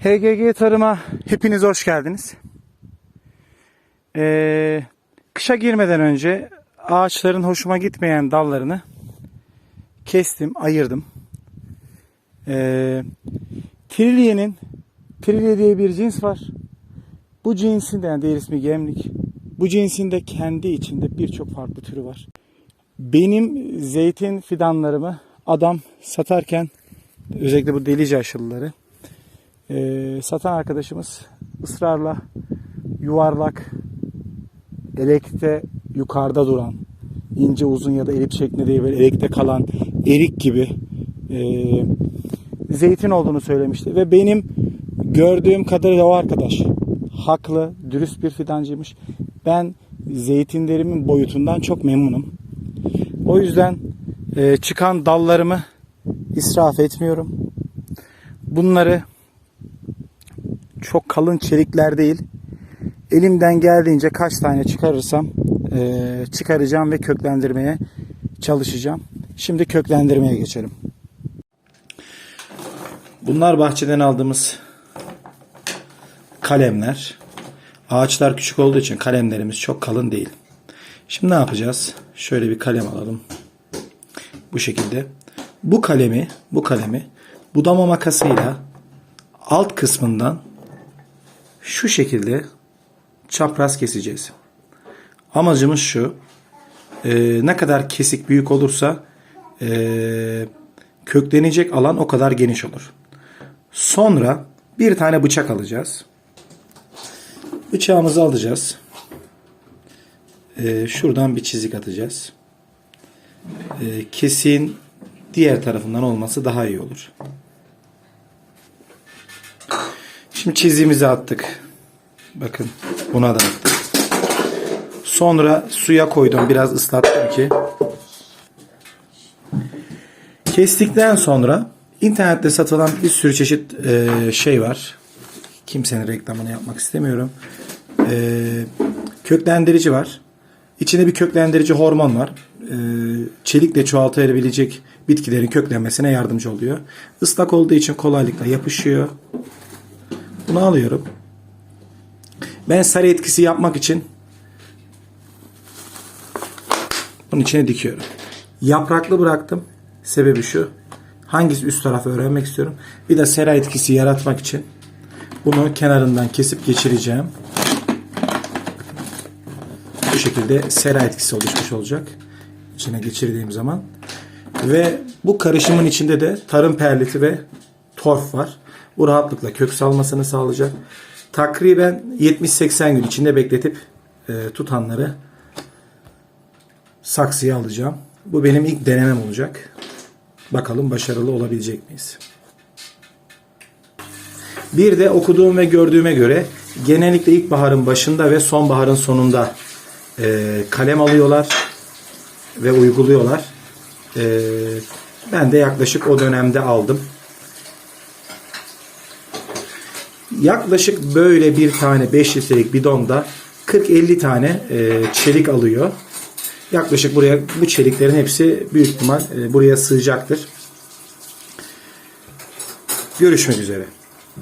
HGG Tarım'a hepiniz hoş geldiniz. Ee, kışa girmeden önce ağaçların hoşuma gitmeyen dallarını kestim, ayırdım. Ee, Trilye'nin Trilye diye bir cins var. Bu cinsin de yani diğer ismi gemlik. Bu cinsin de kendi içinde birçok farklı türü var. Benim zeytin fidanlarımı adam satarken özellikle bu delice aşılıları ee, satan arkadaşımız ısrarla yuvarlak elekte yukarıda duran ince uzun ya da elip şeklinde değil böyle elekte kalan erik gibi e, zeytin olduğunu söylemişti ve benim gördüğüm kadarıyla o arkadaş haklı, dürüst bir fidancıymış. Ben zeytinlerimin boyutundan çok memnunum. O yüzden e, çıkan dallarımı israf etmiyorum. Bunları çok kalın çelikler değil. Elimden geldiğince kaç tane çıkarırsam e, çıkaracağım ve köklendirmeye çalışacağım. Şimdi köklendirmeye geçelim. Bunlar bahçeden aldığımız kalemler. Ağaçlar küçük olduğu için kalemlerimiz çok kalın değil. Şimdi ne yapacağız? Şöyle bir kalem alalım. Bu şekilde. Bu kalemi, bu kalemi budama makasıyla alt kısmından şu şekilde çapraz keseceğiz. Amacımız şu. e, ne kadar kesik büyük olursa e, köklenecek alan o kadar geniş olur. Sonra bir tane bıçak alacağız. Bıçağımızı alacağız. E, şuradan bir çizik atacağız. E, kesin diğer tarafından olması daha iyi olur. Şimdi çiziğimizi attık. Bakın buna da attık. Sonra suya koydum. Biraz ıslattım ki. Kestikten sonra internette satılan bir sürü çeşit e, şey var. Kimsenin reklamını yapmak istemiyorum. E, köklendirici var. İçinde bir köklendirici hormon var. E, çelikle çoğaltılabilecek bitkilerin köklenmesine yardımcı oluyor. Islak olduğu için kolaylıkla yapışıyor. Bunu alıyorum. Ben sarı etkisi yapmak için bunun içine dikiyorum. Yapraklı bıraktım. Sebebi şu. Hangisi üst tarafı öğrenmek istiyorum. Bir de sera etkisi yaratmak için bunu kenarından kesip geçireceğim. Bu şekilde sera etkisi oluşmuş olacak. İçine geçirdiğim zaman. Ve bu karışımın içinde de tarım perliti ve torf var. Bu rahatlıkla kök salmasını sağlayacak. Takriben 70-80 gün içinde bekletip e, tutanları saksıya alacağım. Bu benim ilk denemem olacak. Bakalım başarılı olabilecek miyiz? Bir de okuduğum ve gördüğüme göre genellikle ilkbaharın başında ve sonbaharın sonunda e, kalem alıyorlar ve uyguluyorlar. E, ben de yaklaşık o dönemde aldım. Yaklaşık böyle bir tane 5 litrelik bidonda 40-50 tane e, çelik alıyor. Yaklaşık buraya bu çeliklerin hepsi büyük ihtimal e, buraya sığacaktır. Görüşmek üzere.